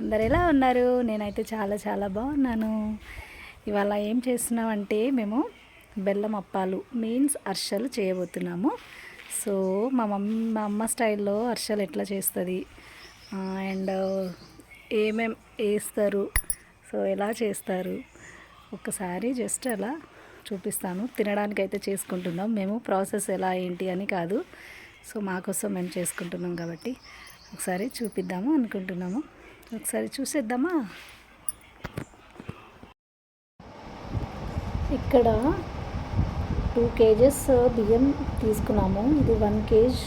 అందరు ఎలా ఉన్నారు? నేనైతే చాలా చాలా బాగున్నాను. ఇవాళ ఏం చేస్తున్నామంటే మేము బెల్లం అప్పాలు మీన్స్ అర్షలు చేయబోతున్నాము. సో మా మమ్మీ మా అమ్మ స్టైల్లో అర్షలు ఎట్లా చేస్తుంది? అండ్ ఏమేం వేస్తారు సో ఎలా చేస్తారు? ఒకసారి జస్ట్ అలా చూపిస్తాను. తినడానికి అయితే చేసుకుంటున్నాం. మేము ప్రాసెస్ ఎలా ఏంటి అని కాదు. సో మా కోసం మేము చేసుకుంటున్నాం కాబట్టి ఒకసారి చూపిద్దాము అనుకుంటున్నాము. ఒకసారి చూసేద్దామా? ఇక్కడ టూ కేజెస్ బియ్యం తీసుకున్నాము. ఇది one kg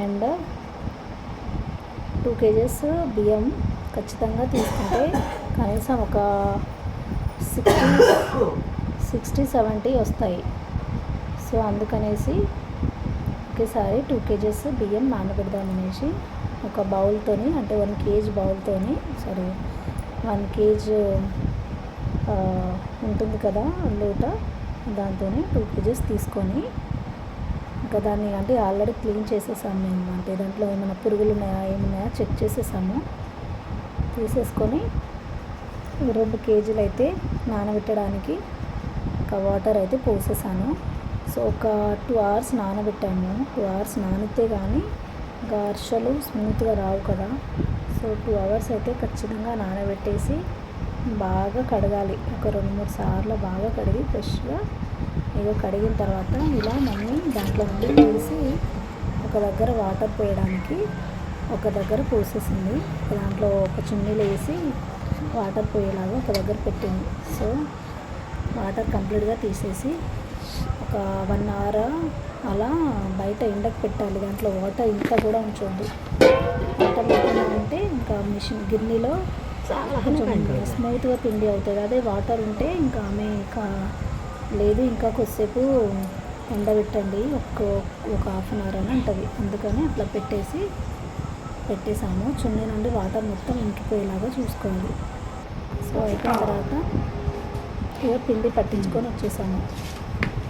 and two kgs బియ్యం ఖచ్చితంగా తీసుకుంటే కనీసం ఒక సిక్స్టీ సిక్స్టీ సెవెంటీ వస్తాయి. సో అందుకనేసి ఒకేసారి టూ కేజెస్ బియ్యం నానబెడదామనేసి ఒక బౌల్తోని అంటే వన్ కేజీ బౌల్తోని సారీ వన్ కేజీ ఉంటుంది కదా లోట దాంతో టూ కేజీస్ తీసుకొని ఇంకా దాన్ని అంటే ఆల్రెడీ క్లీన్ చేసేసాము మేము. అంటే దాంట్లో ఏమైనా పురుగులు ఉన్నాయా ఏమున్నాయా చెక్ చేసేసాము. తీసేసుకొని రెండు కేజీలు అయితే నానబెట్టడానికి ఒక వాటర్ అయితే పోసేసాను. సో ఒక టూ అవర్స్ నానబెట్టాము. టూ అవర్స్ నానితే కానీ గార్షలు స్మూత్గా రావు కదా. సో టూ అవర్స్ అయితే ఖచ్చితంగా నానబెట్టేసి బాగా కడగాలి. ఒక రెండు మూడు సార్లు బాగా కడిగి ఫ్రెష్గా ఏదో కడిగిన తర్వాత ఇలా మమ్మీ దాంట్లో నుండి తీసి ఒక దగ్గర వాటర్ పోయడానికి ఒక దగ్గర పోసేసింది. దాంట్లో ఒక చున్నీలు వేసి వాటర్ పోయేలాగా ఒక దగ్గర పెట్టింది. సో వాటర్ కంప్లీట్గా తీసేసి ఒక వన్ అవర్ అలా బయట ఎండకు పెట్టాలి. దాంట్లో వాటర్ ఇంత కూడా ఉంచొద్దు. వాటర్ లేకుండా ఉంటే ఇంకా మిషన్ గిన్నెలో కొంచెం స్మూత్గా పిండి అవుతుంది. అదే వాటర్ ఉంటే ఇంకా ఆమె ఇంకా లేదు ఇంకా కొద్దిసేపు ఎండబెట్టండి. ఒక్క ఒక హాఫ్ అన్ అవర్ అని అంటుంది. అందుకని అట్లా పెట్టేసి పెట్టేసాము చున్నీ నుండి వాటర్ మొత్తం ఇంకిపోయేలాగా చూసుకోవాలి. సో అయిపోయిన తర్వాత ఇక పిండి పట్టించుకొని వచ్చేసాము.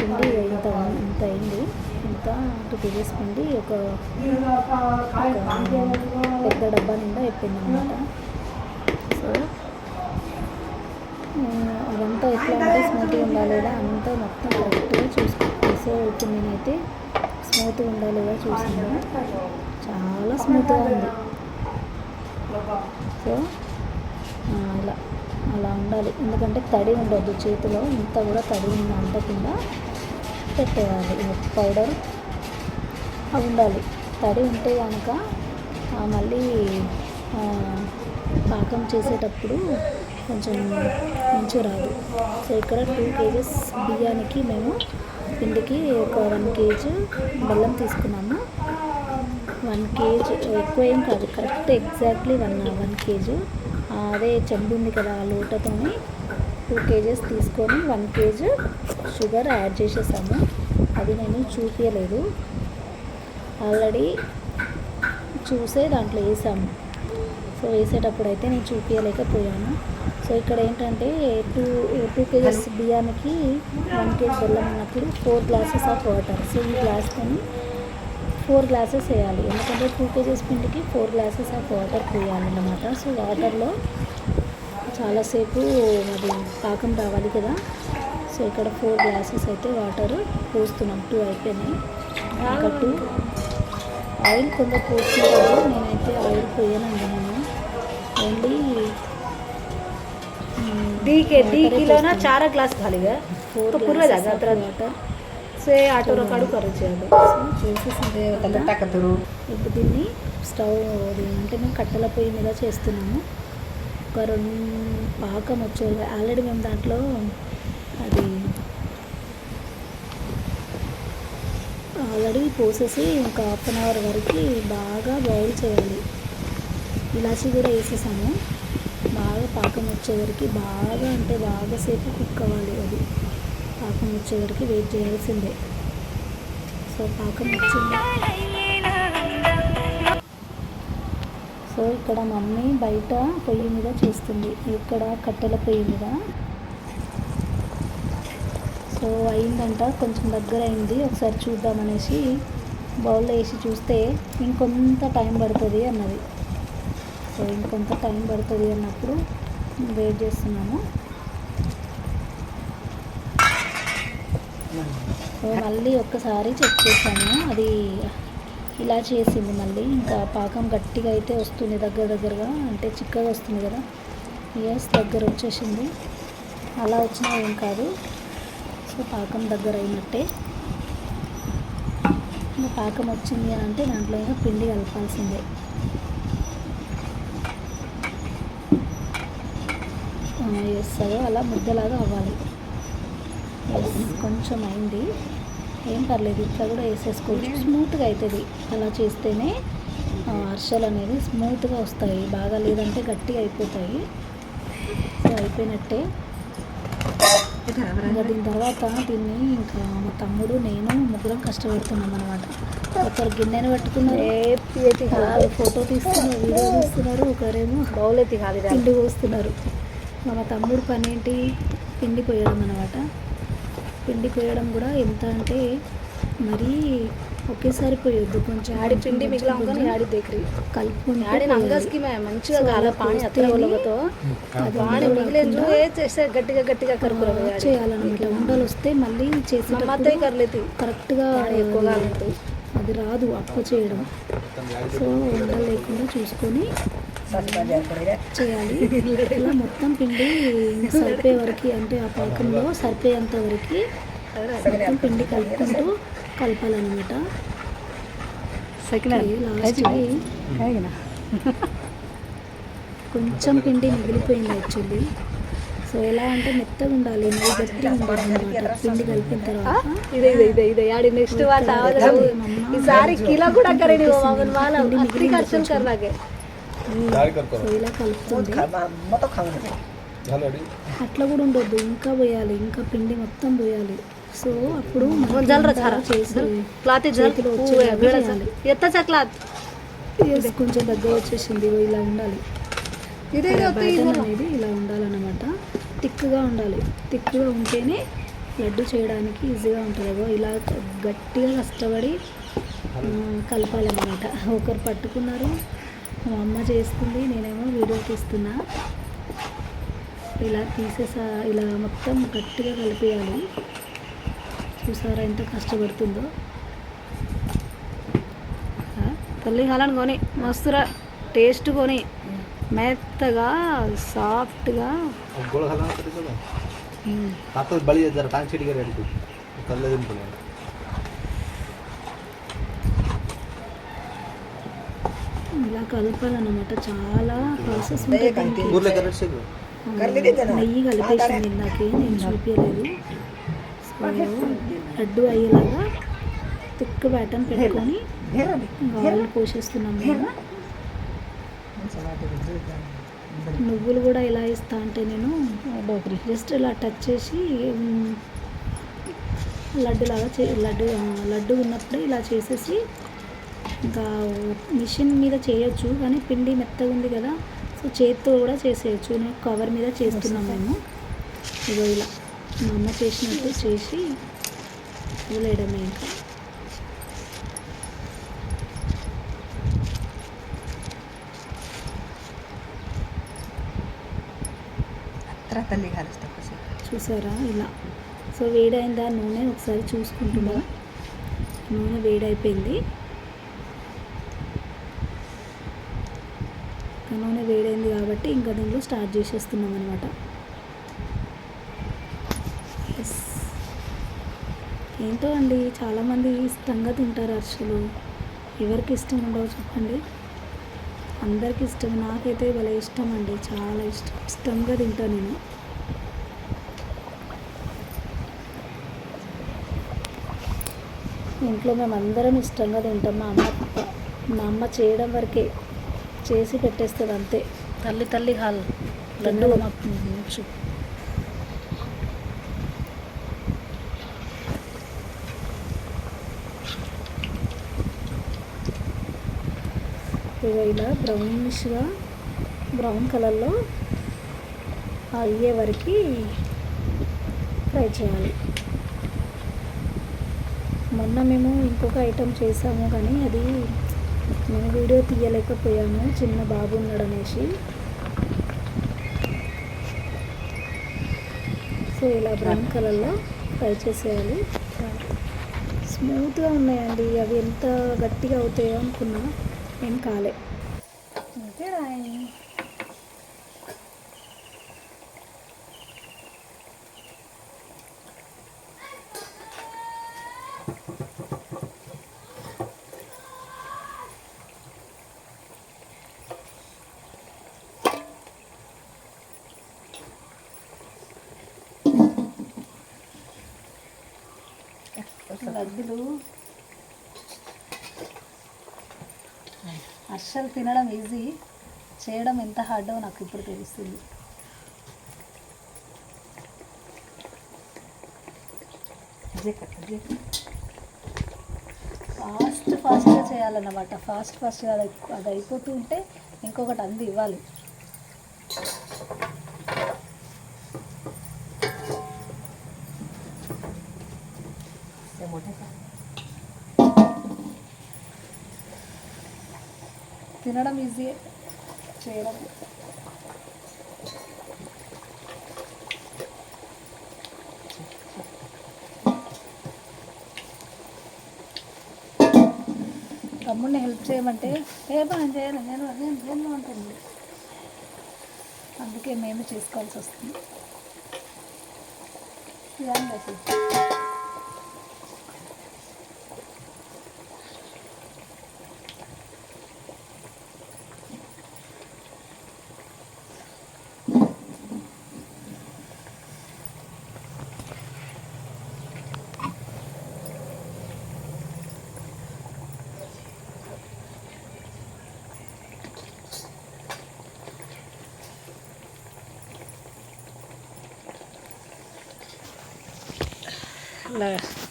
పిండి ఇంత ఇంత అయింది? ఇంత టూ కేజీస్ పిండి ఒక పెద్ద డబ్బా నిండా అయిపోయింది అనమాట సో అదంతా ఎట్లా అంటే స్మూత్గా ఉందా లేదా అంతా మొత్తం కరెక్ట్గా చూసుకోవాలి సో ఇప్పుడు నేనైతే స్మూత్గా ఉందా చూసాను చాలా స్మూత్గా ఉంది. సో అలా అలా ఉండాలి. ఎందుకంటే తడి ఉండొద్దు చేతిలో. ఇంత కూడా తడి ఉంది అంటకుండా పెట్టేయాలి. పౌడర్ అవి ఉండాలి తడి ఉంటే కనుక మళ్ళీ పాకం చేసేటప్పుడు కొంచెం మంచిగా రాదు. సో ఇక్కడ టూ కేజెస్ బియ్యానికి మేము పిండికి ఒక వన్ కేజీ బెల్లం తీసుకున్నాము. వన్ కేజీ ఎక్కువ ఏం కాదు. Correct exactly one one KG. అదే చెంబు ఉంది కదా ఆ లోటతోని టూ కేజెస్ తీసుకొని వన్ కేజీ షుగర్ యాడ్ చేసేసాము. అది నేను చూపించలేదు ఆల్రెడీ చూసే దాంట్లో వేసాము. సో వేసేటప్పుడు అయితే నేను చూపించలేకపోయాను సో ఇక్కడ ఏంటంటే టూ టూ కేజెస్ బియ్యానికి వన్ కేజీ బెల్లం ఉన్నప్పుడు four glasses of water. So ఈ గ్లాస్తోని ఫోర్ గ్లాసెస్ వేయాలి. ఎందుకంటే టూ కేజెస్ పిండికి ఫోర్ గ్లాసెస్ ఆఫ్ వాటర్ పోయాలి అన్నమాట సో వాటర్లో చాలాసేపు అది పాకం రావాలి కదా. సో ఇక్కడ ఫోర్ గ్లాసెస్ అయితే వాటర్ పోస్తున్నాం. టూ అయిపోయినాయి. ఇంకా టూ. ఆయిల్ కొంత పోస్తున్నారు. నేనైతే ఆయిల్ పోయానండి నేను. ఓన్లీ డీకే డీకిలోన చాలా గ్లాస్ ఖాళీగా ఫోర్ పుర్రదా అದ್ರ సో ఆటో రకాడు కరచేయాలి చేసేసిందే ఇప్పుడు దీన్ని స్టవ్ అంటే మేము కట్టెల పొయ్యి మీద చేస్తున్నాము. ఒక రెండు పాకం వచ్చేది. ఆల్రెడీ మేము దాంట్లో అది ఆల్రెడీ పోసేసి ఇంకా హాఫ్ అన్ అవర్ వరకు బాగా బాయిల్ చేయాలి. ఇలాచి కూడా వేసేసాము. బాగా పాకం వచ్చేవరకు బాగా అంటే బాగా సేపు కుక్ అవ్వాలి అది. పాకం వచ్చేవరకు వెయిట్ చేయాల్సిందే. సో పాకం వచ్చింది. సో ఇక్కడ మమ్మీ బయట పొయ్యి మీద చేస్తుంది. ఇక్కడ కట్టెల పొయ్యి మీద. సో అయిందంట కొంచెం దగ్గర అయింది. ఒకసారి చూద్దామనేసి బౌల్లో వేసి చూస్తే ఇంకొంత టైం పడుతుంది అన్నది. సో ఇంకొంత టైం పడుతుంది అన్నప్పుడు వెయిట్ చేస్తున్నాము. సో మళ్ళీ ఒక్కసారి చెక్ చేసాము అది ఇలా చేసింది మళ్ళీ. ఇంకా పాకం గట్టిగా అయితే వస్తుంది దగ్గర దగ్గరగా. అంటే చిక్కగా వస్తుంది కదా. ఎస్ దగ్గర వచ్చేసింది. అలా వచ్చినా ఏం కాదు. సో పాకం దగ్గర అయినట్టే. ఇంకా పాకం వచ్చింది అని అంటే దాంట్లో ఇంకా పిండి కలపాల్సిందే. ఎస్ అలా ముద్దలాగా అవ్వాలి. ఎస్ కొంచెం అయింది. ఏం పర్లేదు ఇట్లా కూడా వేసేసుకోవచ్చు. స్మూత్గా అవుతుంది అలా చేస్తేనే ఆ, అరిసెలు అనేది స్మూత్గా వస్తాయి. బాగా లేదంటే గట్టిగా అయిపోతాయి. సో అయిపోయినట్టే. ఇంకా దీని తర్వాత దీన్ని ఇంకా మా తమ్ముడు నేను ముగ్గురం కష్టపడుతున్నాం అనమాట ఒకరు గిన్నెను పట్టుకున్నారు. ఫోటో తీస్తున్నారు వీడియో తీస్తున్నారు ఒకరేమో బౌలెత్తి కాదు పిండి పోస్తున్నారు. మా తమ్ముడు పని ఏంటి? పిండి పోయడం అనమాట పిండి పోయడం కూడా ఎంత అంటే మరీ ఒకేసారి పోయొద్దు. కొంచెం ఆడి పిండి కొంచెం ఆడి దేకరి కలుపుకుంటూ ఆడిన పోయాలి. అంగస్కి మంచిగా అది పాని ఉండలు మిగిలిన రాకుండా చేస్తే గట్టిగా గట్టిగా కరుకురా చేయాలన్నమాట. ఉండలు వస్తే మళ్ళీ మమ్మత్తయ్య చేసేటప్పుడు కర్లేతి. కరెక్ట్గా ఎక్కువగా అది రాదు అప్ప చేయడం. సో ఉండలు లేకుండా చూసుకొని చేయాలి. ఇలా మొత్తం పిండి సరిపోయే వరకు అంటే ఆ పాకంలో సరిపోయేంత వరకు మొత్తం పిండి కలుపుకుంటూ కలపాలన్నమాట. కొంచెం పిండి మిగిలిపోయింది యాక్చువల్లీ సో ఎలా అంటే మెత్తగా ఉండాలి మళ్ళీ గట్టిగా ఉండాలి అనమాట పిండి కలిపిన తర్వాత. ఇదే ఇదే ఇదే ఇదే. ఆడి నెక్స్ట్ వాట ఈసారి కిలో కూడా కరే మామూలు వాళ్ళ అత్తి ఖర్చులు కర్రాకే సో ఇలా కలుపుతుంది అట్లా కూడా ఉండొద్దు. ఇంకా పోయాలి. ఇంకా పిండి మొత్తం పోయాలి. సో అప్పుడు కొంచెం దగ్గర వచ్చేసింది. ఇలా ఉండాలి. ఇదే అనేది ఇలా ఉండాలన్నమాట. థిక్గా ఉండాలి. థిక్గా ఉంటేనే లడ్డు చేయడానికి ఈజీగా ఉంటుంది. ఇలా గట్టిగా కష్టపడి కలపాలన్నమాట. ఒకరు పట్టుకున్నారు. మా అమ్మ చేస్తుంది నేనేమో వీడియో తీస్తున్నా. ఇలా తీసేసా ఇలా మొత్తం గట్టిగా కలిపేయాలి. చూసారా ఎంత కష్టపడుతుందో. తల్లి హలను కొని మస్తురా టేస్ట్ కొని మెత్తగా సాఫ్ట్గా. బలి చేద్దారు టాంగ్ చెడిగారు ఇలా కలపాలన్నమాట. చాలా ప్రాసెస్ ఉంటుంది నెయ్యి కలిపేసింది ఇందాకే నేను చూపించలేదు సో లడ్డు అయ్యేలాగా థిక్ బ్యాటన్ పెట్టుకొని ఆయిల్ పోసేస్తున్నాం మేము. నువ్వులు కూడా ఇలా ఇస్తా అంటే నేను జస్ట్ ఇలా టచ్ చేసి లడ్డు లాగా చే లడ్డు లడ్డు ఉన్నప్పుడే ఇలా చేసేసి ఇంకా మిషన్ మీద చేయొచ్చు కానీ పిండి మెత్తగా ఉంది కదా సో చేతితో కూడా చేసేయచ్చు. నేను కవర్ మీద చేస్తున్నాం మేము ఇగో ఇలా మా అమ్మ చేసినట్టు చేసి వదిలేయడమే ఇంకా. చూసారా? ఇలా. సో వేడైందా? నూనె ఒకసారి చూసుకుంటున్నా. నూనె వేడైపోయింది. నూనె వేడైంది కాబట్టి ఇంకా దీంట్లో స్టార్ట్ చేసేస్తున్నాం అనమాట ఎస్ ఏంటో అండి చాలామంది ఇష్టంగా తింటారు అరిసెలు ఎవరికి ఇష్టం ఉండవు చెప్పండి. అందరికి ఇష్టం నాకైతే భలే ఇష్టం అండి చాలా ఇష్టం. ఇష్టంగా తింటాను నేను. ఇంట్లో మేము అందరం ఇష్టంగా తింటాం మా అమ్మ మా అమ్మ చేయడం వరకే. చేసి పెట్టేస్తుంది అంతే. తల్లి తల్లి హాల్. లడ్డు ఇలా బ్రౌనిష్గా బ్రౌన్ కలర్లో అయ్యే వరకు ఫ్రై చేయాలి. మొన్న మేము ఇంకొక ఐటెం చేసాము కానీ అది నేను వీడియో తీయలేకపోయాను. చిన్న బాబు ఉన్నాడు అనేసి సో ఇలా బ్రౌన్ కలర్లో ఫ్రై చేసేయాలి. స్మూత్గా ఉన్నాయండి. అవి ఎంత గట్టిగా అవుతాయో అనుకున్నా ఏం కాలే అంతే రాయి లడ్డులు అస్సలు తినడం ఈజీ చేయడం ఎంత హార్డో నాకు ఇప్పుడు తెలుస్తుంది. ఫాస్ట్ ఫాస్ట్గా చేయాలన్నమాట. ఫాస్ట్ ఫాస్ట్గా అది అది అయిపోతూ ఉంటే ఇంకొకటి అంది ఇవ్వాలి. తినడం ఈజీ చేయడం. తమ్ముడిని హెల్ప్ చేయమంటే ఏ పని చేయను నేను నేను నేను ఉంటుంది అందుకే మేము చేసుకోవాల్సి వస్తుంది. ఇదాన్ని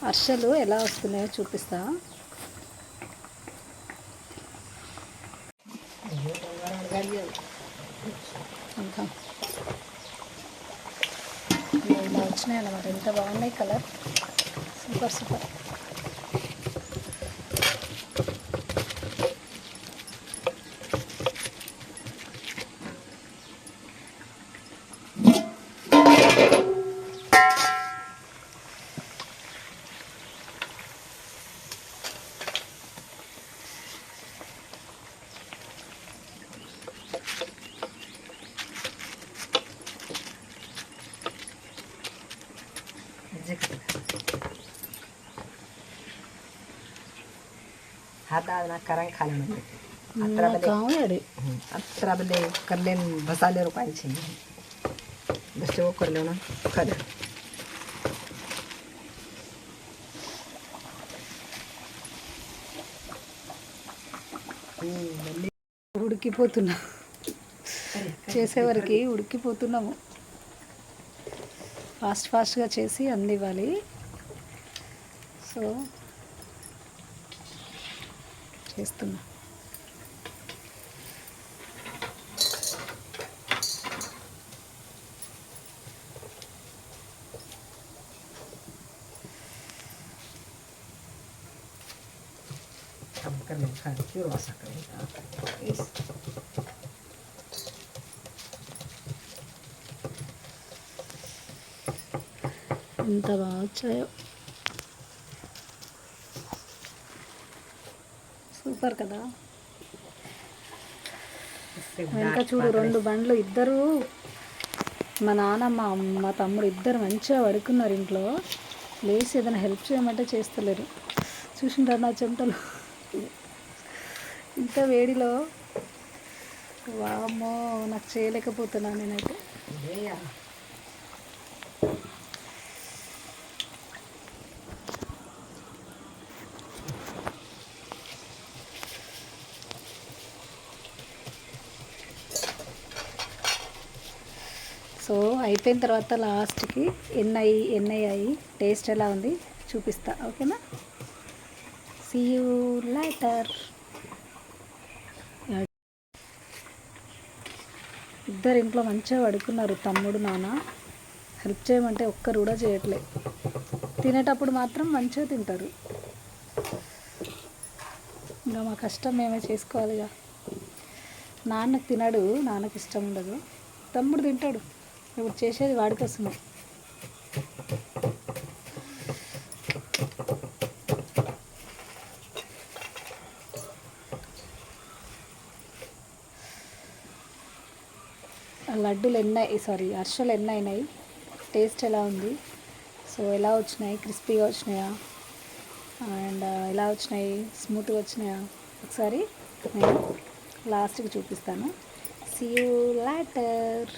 అర్షలు ఎలా వస్తున్నాయో చూపిస్తా. ఇంకా. ఇలా వచ్చినాయి అన్నమాట ఎంత బాగున్నాయి కలర్? Super super. हाथ आना करंग खाले म्हणजे अत्रा बले కావాలి अत्रा बले करले बसाले रुपायचे बस वो करले ना खरं ఉడికిపోతున్నా చేసేవరకు ఉడికిపోతున్నాము ఫాస్ట్ ఫాస్ట్గా చేసి అందివ్వాలి సో చేస్తున్నా tambahkan yang hancur masakan ini ఎంత బాగా వచ్చాయో. సూపర్ కదా. వెనక చూడు రెండు బండ్లు ఇద్దరు. మా నాన్న మా అమ్మ, మా తమ్ముడు ఇద్దరు మంచిగా పడుకున్నారు ఇంట్లో. లేచి ఏదైనా హెల్ప్ చేయమంటే చేస్తలేరు. చూసింటారు నా చెమటలు ఇంత వేడిలో. వామ్మో నాకు చేయలేకపోతున్నాను నేనైతే. సో అయిపోయిన తర్వాత లాస్ట్కి ఎన్ని ఎన్ని అయ్యాయి టేస్ట్ ఎలా ఉంది చూపిస్తా ఓకేనా? సీ యూ ఇద్దరు ఇంట్లో మంచిగా పడుకున్నారు తమ్ముడు నాన్న. హెల్ప్ చేయమంటే ఒక్కరు కూడా చేయట్లే. తినేటప్పుడు మాత్రం మంచిగా తింటారు. ఇంకా మా కష్టం మేమే చేసుకోవాలిగా. నాన్నకు తినడు నాన్నకి ఇష్టం ఉండదు. తమ్ముడు తింటాడు. ఇప్పుడు చేసేది వాడి కోసమే లడ్డూలు ఎన్ని సారీ అర్షలు ఎన్ని అయినాయి టేస్ట్ ఎలా ఉంది? సో ఎలా వచ్చినాయి? క్రిస్పీగా వచ్చినాయా? అండ్ ఎలా వచ్చినాయి? స్మూత్గా వచ్చినాయా? ఒకసారి నేను లాస్ట్కి చూపిస్తాను. సీ యూ లాటర్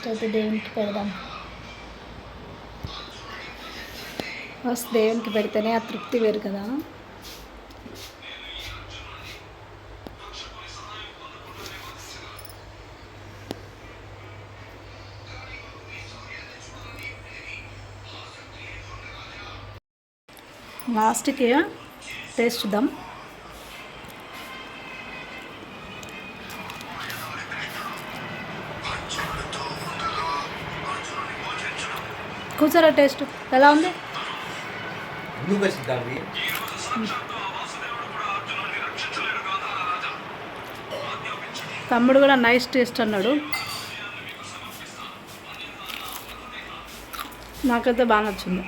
ఫస్ట్ అయితే దేవునికి పెడదాం. ఫస్ట్ దేవునికి పెడితేనే ఆ తృప్తి వేరు కదా. లాస్ట్కి టేస్ట్ చూద్దాం. కూర్చోరా టేస్ట్? ఎలా ఉంది? తమ్ముడు కూడా నైస్ టేస్ట్ అన్నాడు. నాకైతే బాగా నచ్చింది.